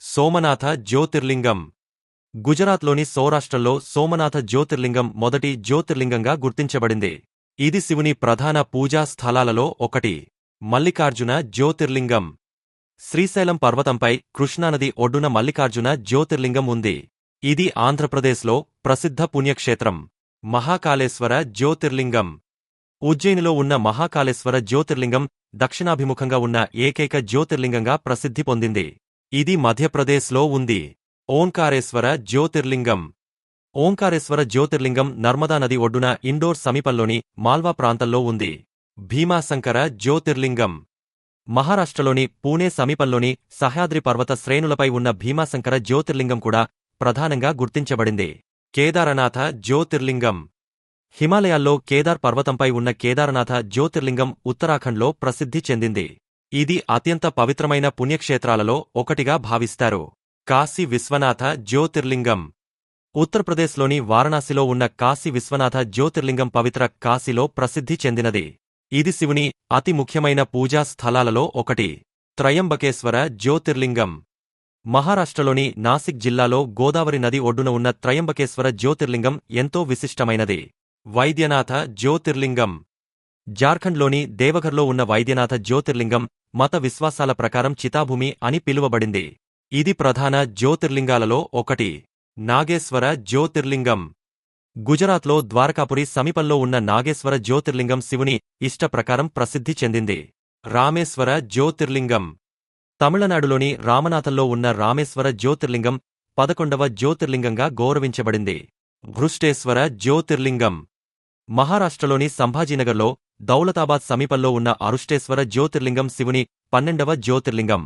సోమనాథ జ్యోతిర్లింగం. గుజరాత్లోని సౌరాష్ట్రలో సోమనాథ జ్యోతిర్లింగం మొదటి జ్యోతిర్లింగంగా గుర్తించబడింది. ఇది శివుని ప్రధాన పూజా స్థలాలలో ఒకటి. మల్లికార్జున జ్యోతిర్లింగం. శ్రీశైలం పర్వతంపై కృష్ణానది ఒడ్డున మల్లికార్జున జ్యోతిర్లింగం ఉంది. ఇది ఆంధ్రప్రదేశ్లో ప్రసిద్ధ పుణ్యక్షేత్రం. మహాకాళేశ్వర జ్యోతిర్లింగం. ఉజ్జయినిలో ఉన్న మహాకాళేశ్వర జ్యోతిర్లింగం దక్షిణాభిముఖంగా ఉన్న ఏకైక జ్యోతిర్లింగంగా ప్రసిద్ధి పొందింది. ఇది మధ్యప్రదేశ్లో ఉంది. ఓంకారేశ్వర జ్యోతిర్లింగం. ఓంకారేశ్వర జ్యోతిర్లింగం నర్మదా నది ఒడ్డున ఇండోర్ సమీపంలోని మాల్వా ప్రాంతంలో ఉంది. భీమాశంకర జ్యోతిర్లింగం. మహారాష్ట్రలోని పూణే సమీపంలోని సహ్యాద్రి పర్వత శ్రేణులపై ఉన్న భీమాశంకర జ్యోతిర్లింగం కూడా ప్రధానంగా గుర్తించబడింది. కేదారనాథ జ్యోతిర్లింగం. హిమాలయాల్లో కేదార్ పర్వతంపై ఉన్న కేదారనాథ జ్యోతిర్లింగం ఉత్తరాఖండ్లో ప్రసిద్ధి చెందింది. ఇది అత్యంత పవిత్రమైన పుణ్యక్షేత్రాలలో ఒకటిగా భావిస్తారు. కాశీ విశ్వనాథ జ్యోతిర్లింగం. ఉత్తరప్రదేశ్లోని వారణాసిలో ఉన్న కాశీ విశ్వనాథ జ్యోతిర్లింగం పవిత్ర కాశీలో ప్రసిద్ధి చెందినది. ఇది శివుని అతి ముఖ్యమైన పూజా స్థలాలలో ఒకటి. త్రయంబకేశ్వర జ్యోతిర్లింగం. మహారాష్ట్రలోని నాసిక్ జిల్లాలో గోదావరి నది ఒడ్డున ఉన్న త్రయంబకేశ్వర జ్యోతిర్లింగం ఎంతో విశిష్టమైనది. వైద్యనాథ జ్యోతిర్లింగం. జార్ఖండ్లోని దేవఘర్లో ఉన్న వైద్యనాథ జ్యోతిర్లింగం మత విశ్వాసాల ప్రకారం చితాభూమి అని పిలువబడింది. ఇది ప్రధాన జ్యోతిర్లింగాలలో ఒకటి. నాగేశ్వర జ్యోతిర్లింగం. గుజరాత్లో ద్వారకాపురి సమీపంలో ఉన్న నాగేశ్వర జ్యోతిర్లింగం శివుని ఇష్ట ప్రకారం ప్రసిద్ధి చెందింది. రామేశ్వర జ్యోతిర్లింగం. తమిళనాడులోని రామనాథంలో ఉన్న రామేశ్వర జ్యోతిర్లింగం పదకొండవ జ్యోతిర్లింగంగా గౌరవించబడింది. భృష్టేశ్వర జ్యోతిర్లింగం. మహారాష్ట్రలోని సంభాజీనగర్లో దౌలతాబాద్ సమీపంలో ఉన్న అరుష్టేశ్వర జ్యోతిర్లింగం శివుని పన్నెండవ జ్యోతిర్లింగం.